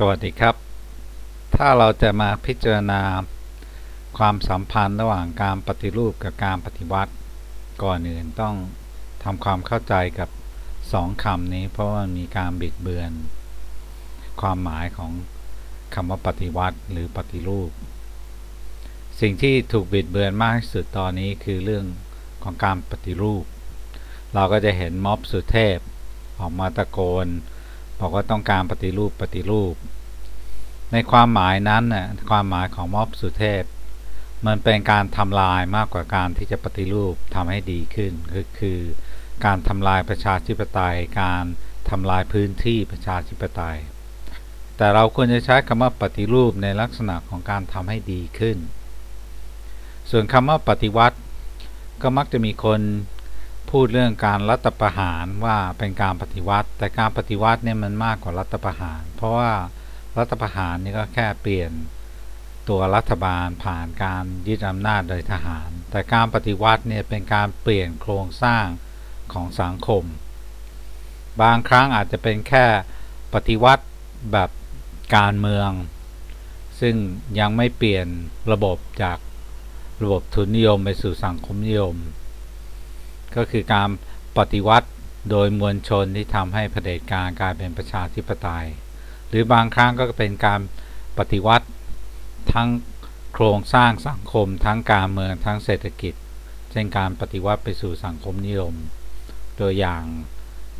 สวัสดีครับ ถ้าเราจะมาพิจารณาความสัมพันธ์ระหว่างการปฏิรูปกับการปฏิวัติ ก่อนอื่นต้องทำความเข้าใจกับสองคำนี้ เพราะว่ามีการบิดเบือน ความหมายของคำว่าปฏิวัติหรือปฏิรูป สิ่งที่ถูกบิดเบือนมากที่สุดตอนนี้คือเรื่องของการปฏิรูป เราก็จะเห็นม็อบสุเทพออกมาตะโกน บอกว่าต้องการปฏิรูปปฏิรูป ในความหมายนั้นน่ะความหมายของม็อบสุเทพ มันเป็นการทำลายมากกว่าการที่จะปฏิรูปทำให้ดีขึ้นคือคือการทำลายประชาธิปไตย การทำลายพื้นที่ประชาธิปไตย แต่เราควรจะใช้คำว่าปฏิรูปในลักษณะของการทำให้ดีขึ้น ส่วนคำว่าปฏิวัติ ก็มักจะมีคน พูดเรื่องการรัฐประหารว่าเป็นการปฏิวัติ แต่การปฏิวัติเนี่ยมันมากกว่ารัฐประหาร เพราะว่ารัฐประหารนี่ก็แค่เปลี่ยนตัวรัฐบาลผ่านการยึดอำนาจโดยทหาร แต่การปฏิวัติเนี่ยเป็นการเปลี่ยนโครงสร้างของสังคม บางครั้งอาจจะเป็นแค่ปฏิวัติแบบการเมือง ซึ่งยังไม่เปลี่ยนระบบจากระบบทุนนิยมไปสู่สังคมนิยม ก็คือการปฏิวัติโดยมวลชนที่ทำให้เผด็จการกลายเป็นประชาธิปไตย หรือบางครั้งก็เป็นการปฏิวัติทั้งโครงสร้างสังคม ทั้งการเมืองทั้งเศรษฐกิจ เช่นการปฏิวัติไปสู่สังคมนิยม ตัวอย่าง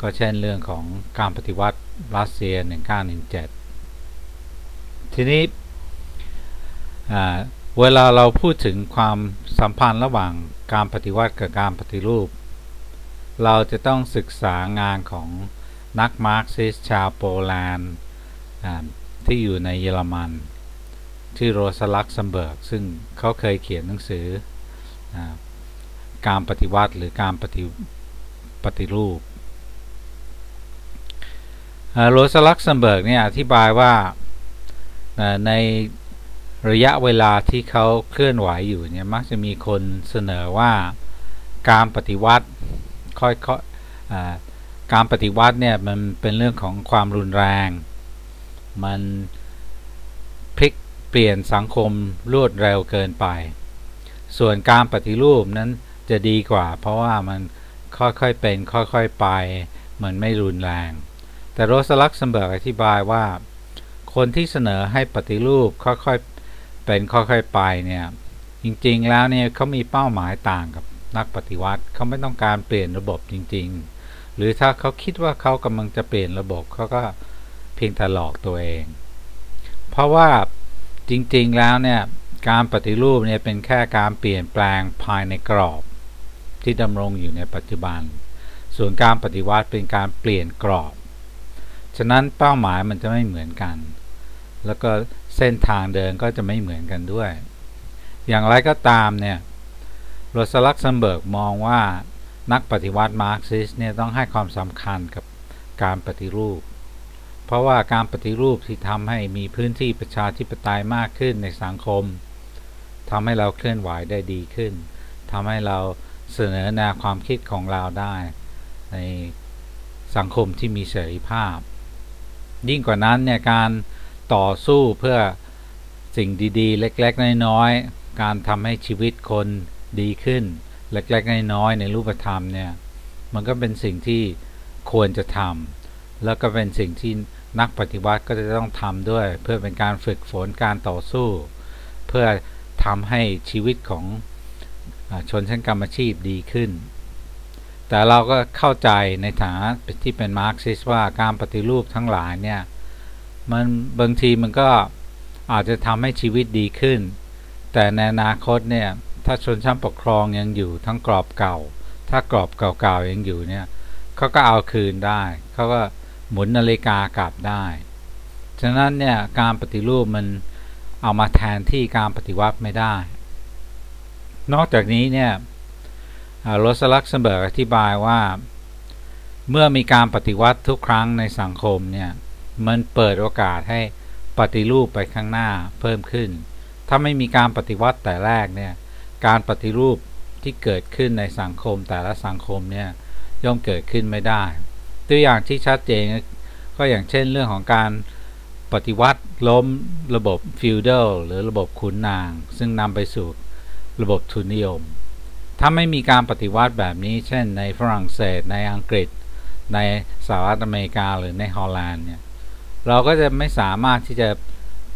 ก็เช่นเรื่องของการปฏิวัติรัสเซีย 1917 ทีนี้เวลาเราพูดถึงความสัมพันธ์ระหว่างการปฏิวัติกับการปฏิรูป เราจะต้องศึกษางานของนักมาร์กซิสชาวโปแลนด์ที่อยู่ในเยอรมันชื่อโรสลักซัมเบิร์ก ซึ่งเขาเคยเขียนหนังสืออการปฏิวัติหรือการปฏิปฏิรูปโรสลักซัมเบิร์กเนี่ยอธิบายว่าในระยะเวลาที่เขาเคลื่อนไหวอยู่เนี่ยมักจะมีคนเสนอว่าการปฏิวัติ ค่อยๆการปฏิวัติเนี่ยมันเป็นเรื่องของความรุนแรง มันพลิกเปลี่ยนสังคมรวดเร็วเกินไป ส่วนการปฏิรูปนั้นจะดีกว่า เพราะว่ามันค่อยๆเป็นค่อยๆไป มันไม่รุนแรง แต่โรสลักซัมเบิร์กอธิบายว่า คนที่เสนอให้ปฏิรูปค่อยๆเป็นค่อยๆไปเนี่ยจริงๆแล้วเนี่ยเขามีเป้าหมายต่างกับ นักปฏิวัติเขาไม่ต้องการเปลี่ยนระบบจริง ๆ หรือถ้าเขาคิดว่าเขากำลังจะเปลี่ยนระบบเขาก็เพียงแต่หลอกตัวเอง เพราะว่าจริงๆแล้วเนี่ยการปฏิรูปเนี่ยเป็นแค่การเปลี่ยนแปลงภายในกรอบ ที่ดำรงอยู่ในปัจจุบัน ส่วนการปฏิวัติเป็นการเปลี่ยนกรอบ ฉะนั้นเป้าหมายมันจะไม่เหมือนกัน แล้วก็เส้นทางเดินก็จะไม่เหมือนกันด้วย อย่างไรก็ตามเนี่ย โรสลักซัมเบิร์กมองว่านักปฏิวัติมาร์กซิสเนี่ยต้องให้ความสำคัญกับการปฏิรูป เพราะว่าการปฏิรูปที่ทำให้มีพื้นที่ประชาธิปไตยมากขึ้นในสังคมทำให้เราเคลื่อนไหวได้ดีขึ้นทำให้เราเสนอแนวความคิดของเราได้ ในสังคมที่มีเสรีภาพ ยิ่งกว่านั้นเนี่ยการต่อสู้เพื่อสิ่งดีๆ เล็ก ๆ น้อยๆการทำให้ชีวิตคน ดีขึ้น เล็กๆน้อยๆในรูปธรรมเนี่ย มันก็เป็นสิ่งที่ควรจะทำแล้วก็เป็นสิ่งที่นักปฏิวัติก็จะต้องทำด้วย เพื่อเป็นการฝึกฝนการต่อสู้ เพื่อทำให้ชีวิตของชนชั้นกรรมอาชีพดีขึ้น แต่เราก็เข้าใจในฐานะที่เป็นมาร์กซิสว่าการปฏิรูปทั้งหลายเนี่ยมันบางทีมันก็อาจจะทำให้ชีวิตดีขึ้น แต่ในอนาคตเนี่ย ถ้าชนชั้นปกครองยังอยู่ทั้งกรอบเก่า ถ้ากรอบเก่าๆยังอยู่เนี่ยเขาก็เอาคืนได้เขาก็หมุนนาฬิกากลับได้ ฉะนั้นเนี่ยการปฏิรูปมันเอามาแทนที่การปฏิวัติไม่ได้ นอกจากนี้เนี่ยโรสลักเซนเบิร์กอธิบายว่า เมื่อมีการปฏิวัติทุกครั้งในสังคมเนี่ยมันเปิดโอกาสให้ปฏิรูปไปข้างหน้าเพิ่มขึ้น ถ้าไม่มีการปฏิวัติแต่แรกเนี่ย การปฏิรูปที่เกิดขึ้นในสังคมแต่ละสังคมเนี่ยย่อมเกิดขึ้นไม่ได้ ตัวอย่างที่ชัดเจนก็อย่างเช่นเรื่องของการปฏิวัติล้มระบบฟิวเดลหรือระบบขุนนาง ซึ่งนำไปสู่ระบบทุนนิยม ถ้าไม่มีการปฏิวัติแบบนี้ เช่นในฝรั่งเศสในอังกฤษ ในสหรัฐอเมริกาหรือในฮอลแลนด์เนี่ยเราก็จะไม่สามารถที่จะ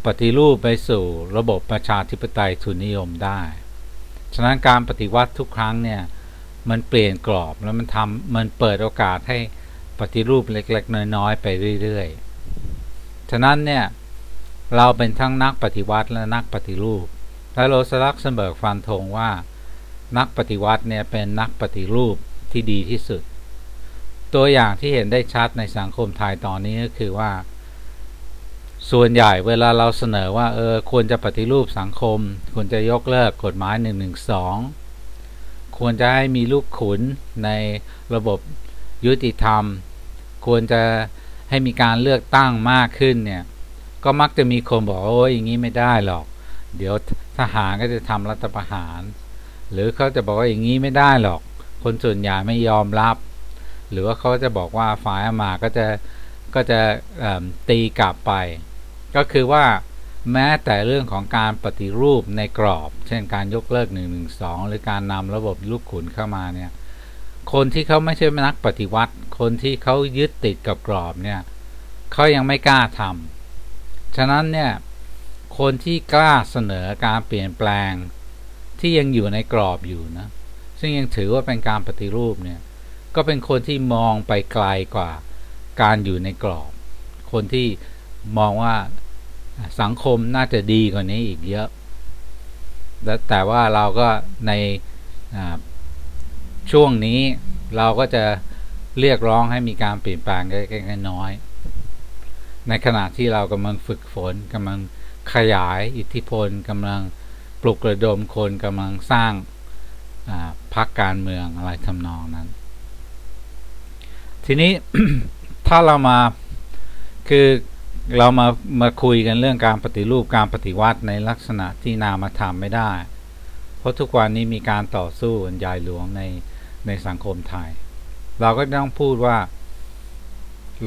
ปฏิรูปไปสู่ระบบประชาธิปไตยทุนนิยมได้ ฉะนั้นการปฏิวัติทุกครั้งเนี่ยมันเปลี่ยนกรอบแล้วมันทำมันเปิดโอกาสให้ปฏิรูปเล็กๆ น้อยๆ ไปเรื่อยๆ ฉะนั้นเนี่ยเราเป็นทั้งนักปฏิวัติและนักปฏิรูป และโรสลักเซนเบิร์กฟันธงว่า นักปฏิวัติเนี่ยเป็นนักปฏิรูปที่ดีที่สุด ตัวอย่างที่เห็นได้ชัดในสังคมไทยตอนนี้ก็คือว่า ส่วนใหญ่เวลาเราเสนอว่าเออควรจะปฏิรูปสังคม ควรจะยกเลิกกฎหมาย1นึควรจะให้มีลูกขุนในระบบยุติธรรม ควรจะให้มีการเลือกตั้งมากขึ้นเนี่ย ก็มักจะมีคนบอกโอ้ยอย่างนี้ไม่ได้หรอก เดี๋ยวทหารก็จะทำรัฐประหาร หรือเขาจะบอกว่าอย่างนี้ไม่ได้หรอก คนส่วนใหญ่ไม่ยอมรับ หรือว่าเขาจะบอกว่าฝ่ายอามาก็จะก็จะตีกลับไป ก็คือว่าแม้แต่เรื่องของการปฏิรูปในกรอบ เช่นการยกเลิก1นึหรือการนำระบบลูกขุนเข้ามาเนี่ย คนที่เขาไม่ใช่นักปฏิวัติ คนที่เขายึดติดกับกรอบเนี่ยเขายังไม่กล้าทำฉะนั้นเนี่ยคนที่กล้าเสนอการเปลี่ยนแปลงที่ยังอยู่ในกรอบอยู่นะ ซึ่งยังถือว่าเป็นการปฏิรูปเนี่ย ก็เป็นคนที่มองไปไกลกว่าการอยู่ในกรอบ คนที่ มองว่าสังคมน่าจะดีกว่านี้อีกเยอะ แต่ว่าเราก็ในช่วงนี้เราก็จะเรียกร้องให้มีการเปลี่ยนแปลงเล็กๆน้อยในขณะที่เรากำลังฝึกฝนกำลังขยายอิทธิพลกำลังปลุกระดมคนกำลังสร้างพรรคการเมืองอะไรทำนองนั้น ทีนี้ถ้าเรามาคือ เรามามาคุยกันเรื่องการปฏิรูปการปฏิวัติในลักษณะที่นามาทำไม่ได้ เพราะทุกวันนี้มีการต่อสู้กันใหญ่หลวงในในสังคมไทย เราก็ต้องพูดว่า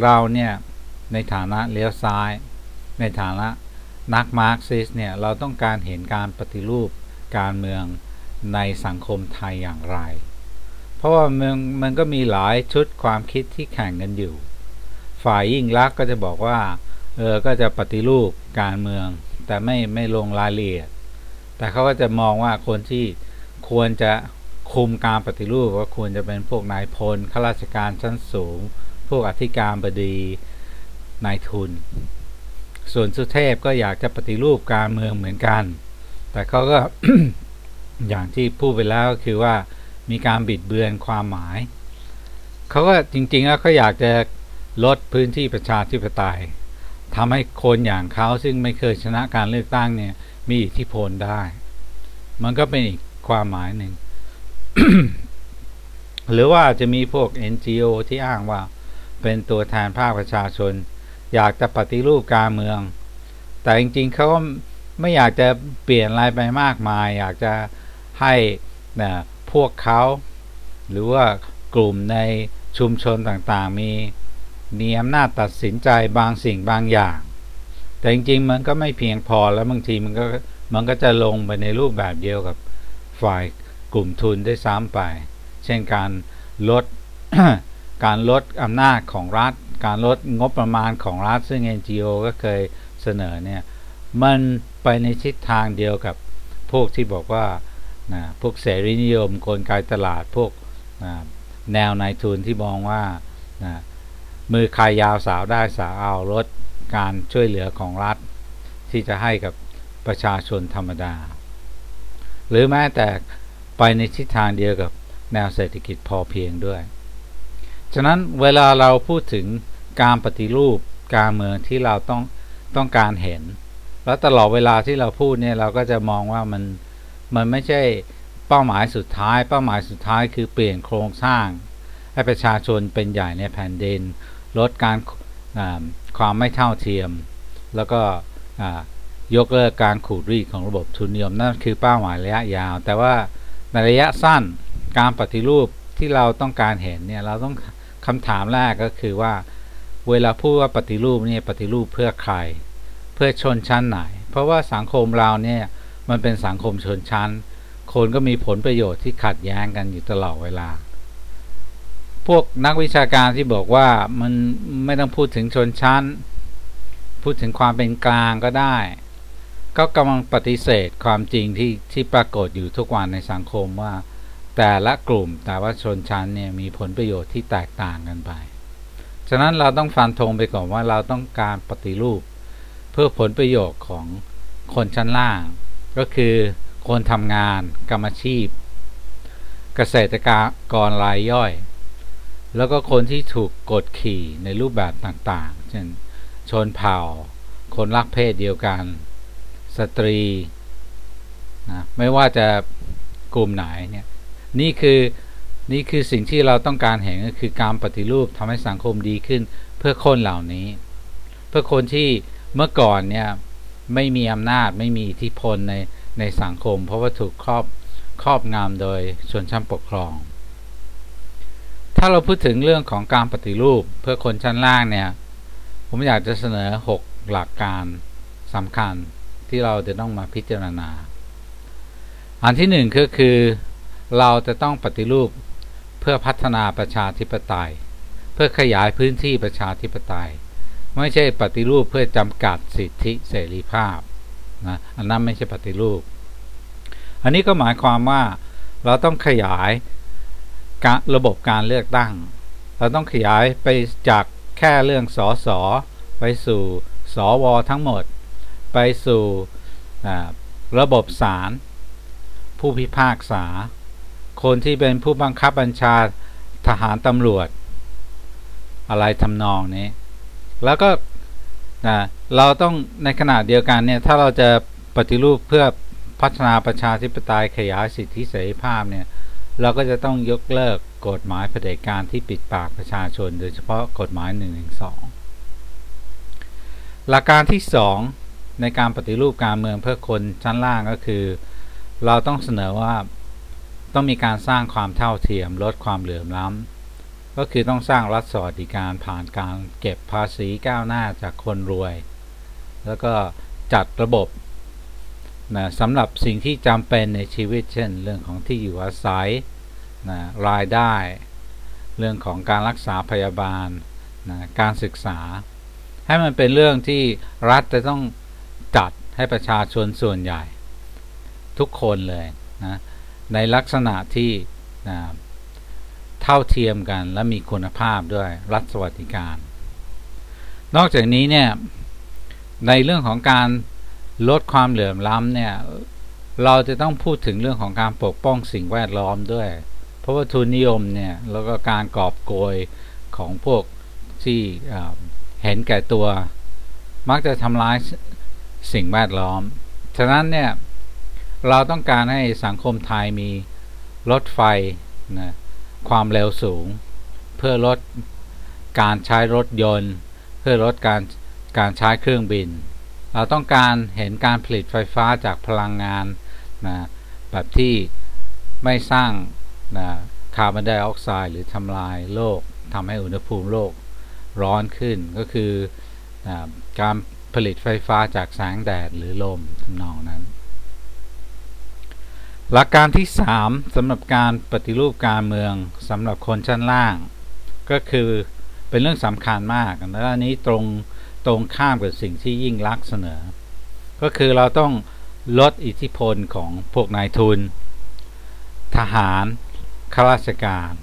เราเนี่ยในฐานะเลี้ยวซ้าย ในฐานะนักมาร์กซิสเนี่ยเราต้องการเห็นการปฏิรูปการเมืองในสังคมไทยอย่างไร เพราะว่ามันมันก็มีหลายชุดความคิดที่แข่งกันอยู่ ฝ่ายยิ่งรักก็จะบอกว่า เออก็จะปฏิรูปการเมือง แต่ไม่ไม่ลงรายละเอียด แต่เขาก็จะมองว่าคนที่ควรจะคุมการปฏิรูปว่าควรจะเป็นพวกนายพลข้าราชการชั้นสูง พวกอธิการบดีนายทุน ส่วนสุเทพก็อยากจะปฏิรูปการเมืองเหมือนกัน แต่เขาก็อย่างที่พูดไปแล้วก็คือว่ามีการบิดเบือนความหมาย เขาก็จริงๆแล้วเขาอยากจะลดพื้นที่ประชาธิปไตย ทำให้คนอย่างเขาซึ่งไม่เคยชนะการเลือกตั้งเนี่ย มีอิทธิพลได้ มันก็เป็นอีกความหมายหนึ่ง หรือว่าจะมีพวก NGO ที่อ้างว่าเป็นตัวแทนภาคประชาชน อยากจะปฏิรูปการเมือง แต่จริงๆเขาก็ไม่อยากจะเปลี่ยนอะไรไปมากมาย อยากจะให้นะพวกเขา หรือว่ากลุ่มในชุมชนต่างๆมี มีอำนาจตัดสินใจบางสิ่งบางอย่าง แต่จริงๆมันก็ไม่เพียงพอแล้วบางทีมันก็มันก็จะลงไปในรูปแบบเดียวกับฝ่ายกลุ่มทุนได้ซ้ำไป เช่นการลดการลดอำนาจของรัฐ การลดงบประมาณของรัฐ ซึ่ง NGO ก็เคยเสนอเนี่ยมันไปในทิศทางเดียวกับพวกที่บอกว่านะพวกเสรีนิยมกลไกตลาดพวกนะแนวนายทุนที่มองว่านะ มือใครยาวสาวได้สาวเอาลดการช่วยเหลือของรัฐ ที่จะให้กับประชาชนธรรมดา หรือแม้แต่ไปในทิศทางเดียวกับแนวเศรษฐกิจพอเพียงด้วย ฉะนั้นเวลาเราพูดถึงการปฏิรูปการเมืองที่เราต้องต้องการเห็น แล้วตลอดเวลาที่เราพูดเนี่ยเราก็จะมองว่ามันมันไม่ใช่เป้าหมายสุดท้าย เป้าหมายสุดท้ายคือเปลี่ยนโครงสร้าง ให้ประชาชนเป็นใหญ่ในแผ่นดิน ลดการความไม่เท่าเทียม แล้วก็ยกเลิกการขูดรีดของระบบทุนนิยมนั่นคือเป้าหมายระยะยาว แต่ว่าในระยะสั้นการปฏิรูปที่เราต้องการเห็นเนี่ยเราต้องคำถามแรกก็คือว่า เวลาพูดว่าปฏิรูปเนี่ยปฏิรูปเพื่อใคร เพื่อชนชั้นไหน เพราะว่าสังคมเราเนี่ยมันเป็นสังคมชนชั้น คนก็มีผลประโยชน์ที่ขัดแย้งกันอยู่ตลอดเวลา พวกนักวิชาการที่บอกว่ามันไม่ต้องพูดถึงชนชั้น พูดถึงความเป็นกลางก็ได้ ก็กำลังปฏิเสธความจริงที่ที่ปรากฏอยู่ทุกวันในสังคมว่า แต่ละกลุ่มแต่ว่าชนชั้นเนี่ยมีผลประโยชน์ที่แตกต่างกันไป ฉะนั้นเราต้องฟันธงไปก่อนว่าเราต้องการปฏิรูป เพื่อผลประโยชน์ของคนชั้นล่าง ก็คือคนทำงานกรรมชีพ เกษตรกรรายย่อย แล้วก็คนที่ถูกกดขี่ในรูปแบบต่างๆ เช่น ชนเผ่า คนรักเพศเดียวกัน สตรีนะไม่ว่าจะกลุ่มไหนเนี่ย นี่คือ นี่คือสิ่งที่เราต้องการเห็นก็คือการปฏิรูปทำให้สังคมดีขึ้นเพื่อคนเหล่านี้ เพื่อคนที่เมื่อก่อนเนี่ยไม่มีอำนาจไม่มีอิทธิพลในในสังคม เพราะว่าถูกครอบครอบงำโดยชนชั้นปกครอง ถ้าเราพูดถึงเรื่องของการปฏิรูปเพื่อคนชั้นล่างเนี่ย ผมอยากจะเสนอ 6 หลักการสำคัญที่เราจะต้องมาพิจารณา อันที่หนึ่งก็คือเราจะต้องปฏิรูปเพื่อพัฒนาประชาธิปไตย เพื่อขยายพื้นที่ประชาธิปไตย ไม่ใช่ปฏิรูปเพื่อจำกัดสิทธิเสรีภาพนะอันนั้นไม่ใช่ปฏิรูป อันนี้ก็หมายความว่าเราต้องขยาย ระบบการเลือกตั้ง เราต้องขยายไปจากแค่เรื่องสอสอไปสู่สอวอทั้งหมด ไปสู่ระบบศาลผู้พิพากษา คนที่เป็นผู้บังคับบัญชาทหารตำรวจ อะไรทำนองนี้ แล้วก็นะเราต้องในขณะเดียวกันเนี่ยถ้าเราจะปฏิรูปเพื่อพัฒนาประชาธิปไตยขยายสิทธิเสรีภาพเนี่ย เราก็จะต้องยกเลิกกฎหมายเผด็จการที่ปิดปากประชาชน โดยเฉพาะกฎหมาย1นึหลักการที่ 2 ในการปฏิรูปการเมืองเพื่อคนชั้นล่างก็คือ เราต้องเสนอว่าต้องมีการสร้างความเท่าเทียมลดความเหลื่อมล้ำก็คือต้องสร้างรัฐสวัสดิการผ่านการเก็บภาษีก้าวหน้าจากคนรวย แล้วก็จัดระบบ นะสำหรับสิ่งที่จำเป็นในชีวิต เช่น เรื่องของที่อยู่อาศัยนะรายได้ เรื่องของการรักษาพยาบาลนะการศึกษา ให้มันเป็นเรื่องที่รัฐจะต้องจัดให้ประชาชนส่วนใหญ่ ทุกคนเลยนะในลักษณะที่นะเท่าเทียมกันและมีคุณภาพด้วยรัฐสวัสดิการ นอกจากนี้เนี่ยในเรื่องของการ ลดความเหลื่อมล้ำเนี่ย เราจะต้องพูดถึงเรื่องของการปกป้องสิ่งแวดล้อมด้วย เพราะว่าทุนนิยมเนี่ยแล้วก็การกอบโกยของพวกที่เห็นแก่ตัว มักจะทำร้ายสิ่งแวดล้อม ฉะนั้นเนี่ยเราต้องการให้สังคมไทยมีรถไฟนะความเร็วสูง เพื่อลดการใช้รถยนต์ เพื่อลดการการใช้เครื่องบิน เราต้องการเห็นการผลิตไฟฟ้าจากพลังงานนะแบบที่ไม่สร้างนะคาร์บอนไดออกไซด์หรือทำลายโลกทำให้อุณหภูมิโลกร้อนขึ้นก็คือนะการผลิตไฟฟ้าจากแสงแดดหรือลมทำนองนั้น หลักการที่ 3สำหรับการปฏิรูปการเมืองสำหรับคนชั้นล่าง ก็คือเป็นเรื่องสำคัญมากและอันนี้ตรง ตรงข้ามกับสิ่งที่ยิ่งรักเสนอ ก็คือเราต้องลดอิทธิพลของพวกนายทุน ทหารข้าราชการ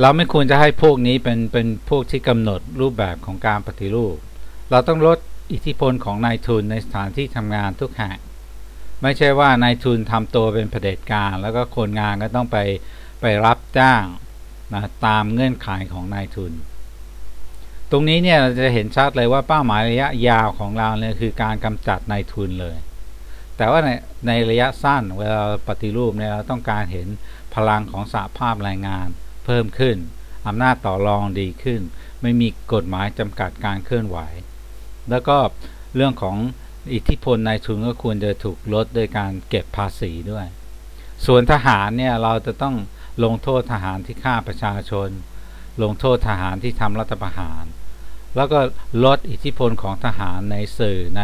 เราไม่ควรจะให้พวกนี้เป็นเป็นพวกที่กำหนดรูปแบบของการปฏิรูป เราต้องลดอิทธิพลของนายทุนในสถานที่ทำงานทุกแห่งไม่ใช่ว่านายทุนทำตัวเป็นเผด็จการ แล้วก็คนงานก็ต้องไปไปรับจ้างนะตามเงื่อนไขของนายทุน ตรงนี้เนี่ยเราจะเห็นชัดเลยว่าเป้าหมายระยะยาวของเราเนี่ยคือการกำจัดนายทุนเลย แต่ว่าในในระยะสั้นเวลาปฏิรูปเนี่ยเราต้องการเห็นพลังของสหภาพแรงงาน เพิ่มขึ้นอำนาจต่อรองดีขึ้น ไม่มีกฎหมายจำกัดการเคลื่อนไหว แล้วก็เรื่องของอิทธิพลนายทุนก็ควรจะถูกลดโดยการเก็บภาษีด้วย ส่วนทหารเนี่ยเราจะต้องลงโทษทหารที่ฆ่าประชาชน ลงโทษทหารที่ทำรัฐประหาร แล้วก็ลดอิทธิพลของทหารในสื่อใน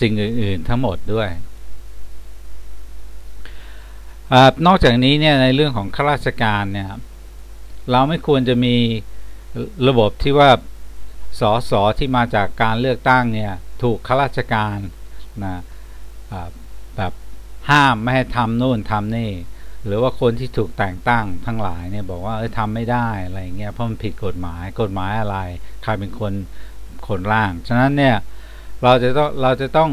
สิ่งอื่น ๆ ทั้งหมดด้วยอนอกจากนี้เนี่ยในเรื่องของข้าราชการเนี่ยเราไม่ควรจะมีระบบที่ว่าสอสอที่มาจากการเลือกตั้งเนี่ยถูกข้าราชการนะแบบห้ามไม่ให้ทำนู่นทำนี่ หรือว่าคนที่ถูกแต่งตั้งทั้งหลายเนี่ยบอกว่าเออทำไม่ได้อะไรเงี้ยเพราะมันผิดกฎหมายกฎหมายอะไร ใครเป็นคนคนร่าง ฉะนั้นเนี่ยเราจะต้องเราจะต้อง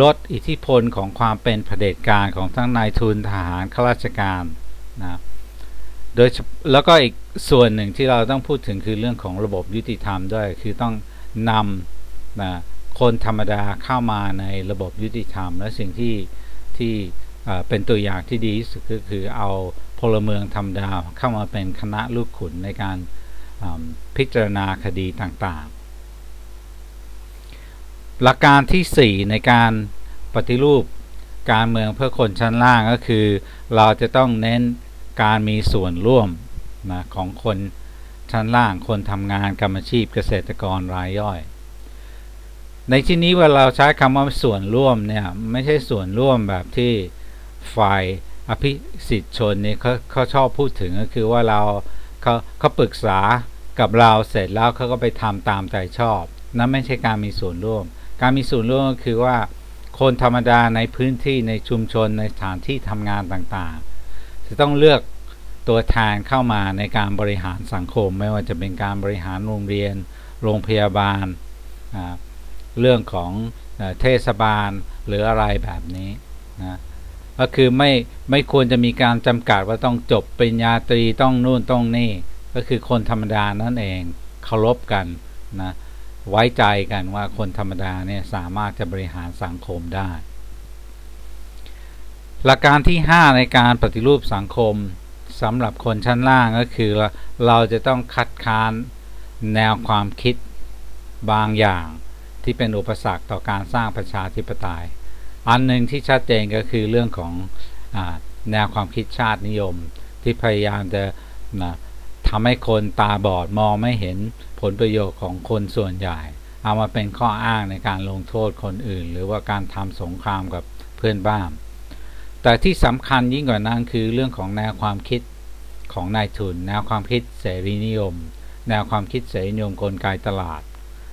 ลดอิทธิพลของความเป็นเผด็จการของทั้งนายทุนทหารข้าราชการนะโดยแล้วก็อีกส่วนหนึ่งที่เราต้องพูดถึงคือเรื่องของระบบยุติธรรมด้วย คือต้องนำนะคนธรรมดาเข้ามาในระบบยุติธรรม และสิ่งที่ที่ เป็นตัวอย่างที่ดีที่สุดก็คือเอาพลเมืองธรรมดาเข้ามาเป็นคณะลูกขุนในการพิจารณาคดีต่างๆ หลักการที่ 4 ในการปฏิรูปการเมืองเพื่อคนชั้นล่างก็คือ เราจะต้องเน้นการมีส่วนร่วมนะของคนชั้นล่างคนทำงานกรรมชีพเกษตรกรรายย่อย ในที่นี้เวลาเราใช้คำว่าส่วนร่วมเนี่ยไม่ใช่ส่วนร่วมแบบที่ ฝ่ายอภิสิทธิชนนี่เขาเขาชอบพูดถึงก็คือว่าเราเขาเขาปรึกษากับเราเสร็จแล้วเขาก็ไปทำตามใจชอบ นั่นไม่ใช่การมีส่วนร่วม การมีส่วนร่วมก็คือว่า คนธรรมดาในพื้นที่ในชุมชนในสถานที่ทำงานต่างๆ จะต้องเลือกตัวแทนเข้ามาในการบริหารสังคม ไม่ว่าจะเป็นการบริหารโรงเรียน โรงพยาบาล เรื่องของเทศบาลหรืออะไรแบบนี้นะ ก็คือไม่ไม่ควรจะมีการจำกัดว่าต้องจบปริญญาตรีต้องนู่นต้องนี่ ก็คือคนธรรมดานั่นเองเคารพกันนะไว้ใจกันว่าคนธรรมดาเนี่ยสามารถจะบริหารสังคมได้ หลักการที่ 5 ในการปฏิรูปสังคมสำหรับคนชั้นล่างก็คือเราจะต้องคัดค้านแนวความคิดบางอย่างที่เป็นอุปสรรคต่อการสร้างประชาธิปไตย อันหนึ่งที่ชัดเจนก็คือเรื่องของอแนวความคิดชาตินิยม ที่พยายามจะนะทำให้คนตาบอดมองไม่เห็นผลประโยชน์ของคนส่วนใหญ่ เอามาเป็นข้ออ้างในการลงโทษคนอื่น หรือว่าการทำสงครามกับเพื่อนบ้าน แต่ที่สำคัญยิ่งกว่านั้นคือเรื่องของแนวความคิดของนายทุน แนวความคิดเสรีนิยม แนวความคิดเสรีนิยมกลไกตลาด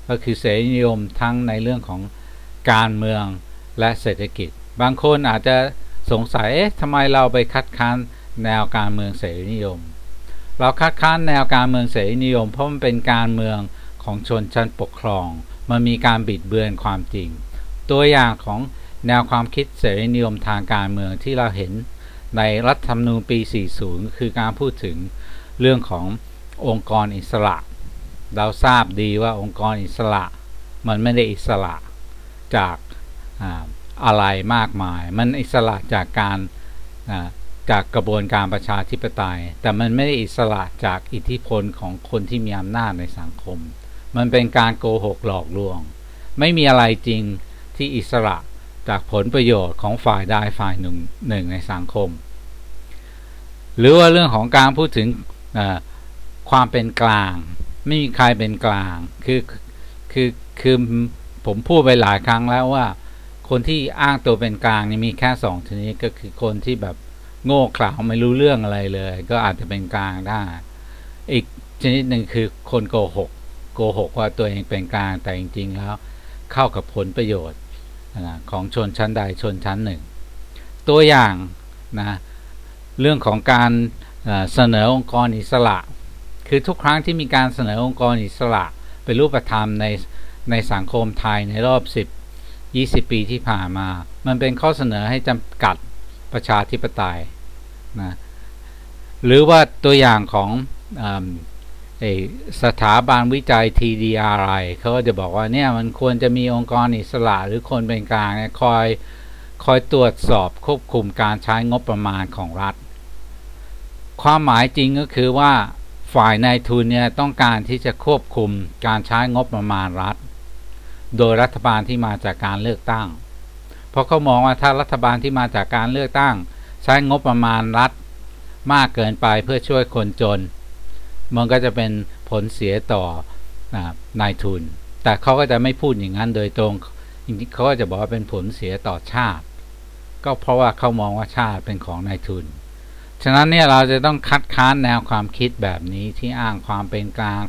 ก็คือเสรีนิยมทั้งในเรื่องของการเมือง และเศรษฐกิจ บางคนอาจจะสงสัยเอ๊ะทำไมเราไปคัดค้านแนวการเมืองเสรีนิยม เราคัดค้านแนวการเมืองเสรีนิยม เพราะมันเป็นการเมืองของชนชั้นปกครอง มันมีการบิดเบือนความจริง ตัวอย่างของแนวความคิดเสรีนิยมทางการเมืองที่เราเห็นในรัฐธรรมนูญปี 40 คือการพูดถึงเรื่องขององค์กรอิสระ เราทราบดีว่าองค์กรอิสระ มันไม่ได้อิสระจาก อะไรมากมาย มันอิสระจากการจากกระบวนการประชาธิปไตย แต่มันไม่ได้อิสระจากอิทธิพลของคนที่มีอำนาจในสังคม มันเป็นการโกหกหลอกลวง ไม่มีอะไรจริงที่อิสระจากผลประโยชน์ของฝ่ายใดฝ่ายหนึ่งหนึ่งในสังคม หรือว่าเรื่องของการพูดถึงความเป็นกลาง ไม่มีใครเป็นกลาง คือคือคือผมพูดไปหลายครั้งแล้วว่า คนที่อ้างตัวเป็นกลางนี่มีแค่สองชนิดก็คือคนที่แบบโง่เขลาไม่รู้เรื่องอะไรเลย ก็อาจจะเป็นกลางได้ อีกชนิดหนึ่งคือคนโกหกโกหกว่าตัวเองเป็นกลางแต่จริงๆแล้ว เข้ากับผลประโยชน์ของชนชั้นใดชนชั้นหนึ่ง ตัวอย่างนะเรื่องของการเสนอองค์กรอิสระ คือทุกครั้งที่มีการเสนอองค์กรอิสระ เป็นรูปธรรมในในสังคมไทยในรอบ 10 20 ปีที่ผ่านมา มันเป็นข้อเสนอให้จำกัดประชาธิปไตยนะหรือว่าตัวอย่างของอสถาบันวิจัย TDRI เขาก็จะบอกว่าเนี่ยมันควรจะมีองค์กรอิสระหรือคนเป็นกลางเนี่ยคอยคอยตรวจสอบควบคุมการใช้งบประมาณของรัฐ ความหมายจริงก็คือว่าฝ่ายนายทุนเนี่ยต้องการที่จะควบคุมการใช้งบประมาณรัฐ โดยรัฐบาลที่มาจากการเลือกตั้ง เพราะเขามองว่าถ้ารัฐบาลที่มาจากการเลือกตั้ง ใช้งบประมาณรัฐมากเกินไปเพื่อช่วยคนจน มันก็จะเป็นผลเสียต่อนายทุน แต่เขาก็จะไม่พูดอย่างนั้นโดยตรงเขาก็จะบอกว่าเป็นผลเสียต่อชาติ ก็เพราะว่าเขามองว่าชาติเป็นของนายทุน ฉะนั้นเนี่ยเราจะต้องคัดค้านแนวความคิดแบบนี้ที่อ้างความเป็นกลาง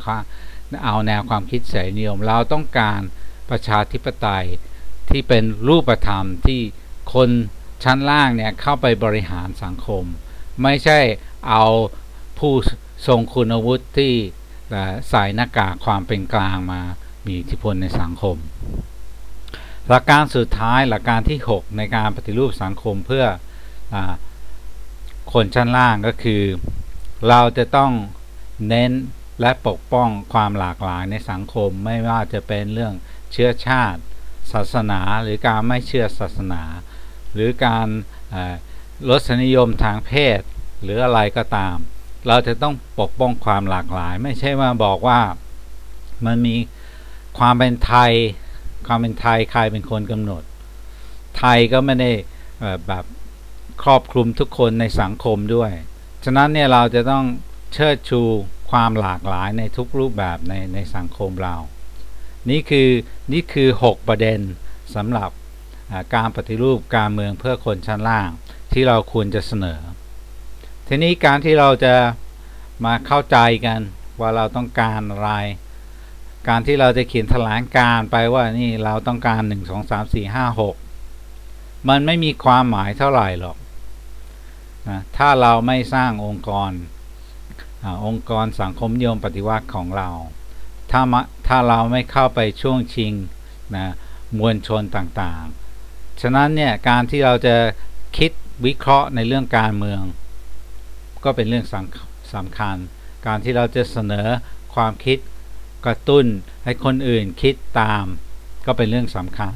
เอาแนวความคิดเสรีนิยม เราต้องการ ประชาธิปไตยที่เป็นรูปธรรมที่คนชั้นล่างเนี่ยเข้าไปบริหารสังคม ไม่ใช่เอาผู้ทรงคุณวุฒิที่ใส่หน้ากากความเป็นกลางมามีอิทธิพลในสังคม หลักการสุดท้ายหลักการที่ 6 ในการปฏิรูปสังคมเพื่ออคนชั้นล่างก็คือ เราจะต้องเน้นและปกป้องความหลากหลายในสังคมไม่ว่าจะเป็นเรื่อง เชื้อชาติ ศาสนาหรือการไม่เชื่อศาสนา หรือการลดนิยมทางเพศ หรืออะไรก็ตาม เราจะต้องปกป้องความหลากหลาย ไม่ใช่มาบอกว่ามันมีความเป็นไทย ความเป็นไทยใครเป็นคนกำหนด ไทยก็ไม่ได้แบบครอบคลุมทุกคนในสังคมด้วย ฉะนั้นเนี่ยเราจะต้องเชิดชูความหลากหลายในทุกรูปแบบในในสังคมเรา นี่คือนี่คือ 6 ประเด็นสำหรับการปฏิรูปการเมืองเพื่อคนชั้นล่างที่เราควรจะเสนอ ทีนี้การที่เราจะมาเข้าใจกันว่าเราต้องการอะไร การที่เราจะเขียนแถลงการไปว่านี่เราต้องการ 1 2 3 4 5 6 มันไม่มีความหมายเท่าไหร่หรอกนะถ้าเราไม่สร้างองค์กรอองค์กรสังคมนิยมปฏิวัติของเรา ถ้าถ้าเราไม่เข้าไปช่วงชิงนะมวลชนต่างๆ ฉะนั้นเนี่ยการที่เราจะคิดวิเคราะห์ในเรื่องการเมือง ก็เป็นเรื่องสำคัญ การที่เราจะเสนอความคิดกระตุ้นให้คนอื่นคิดตาม ก็เป็นเรื่องสำคัญ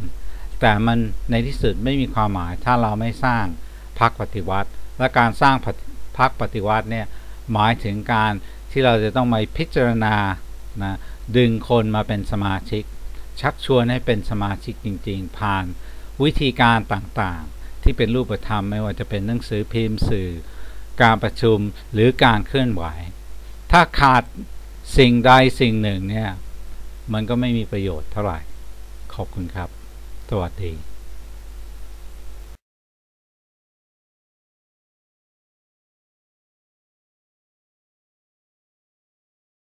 แต่มันในที่สุดไม่มีความหมาย ถ้าเราไม่สร้างพรรคปฏิวัติ และการสร้างพรรคปฏิวัติเนี่ยหมายถึงการที่เราจะต้องมาพิจารณานะ ดึงคนมาเป็นสมาชิก ชักชวนให้เป็นสมาชิกจริง ๆ ผ่านวิธีการต่างๆ ที่เป็นรูปธรรมไม่ว่าจะเป็นหนังสือพิมพ์สื่อ การประชุมหรือการเคลื่อนไหว ถ้าขาดสิ่งใดสิ่งหนึ่งเนี่ย มันก็ไม่มีประโยชน์เท่าไหร่ ขอบคุณครับ สวัสดี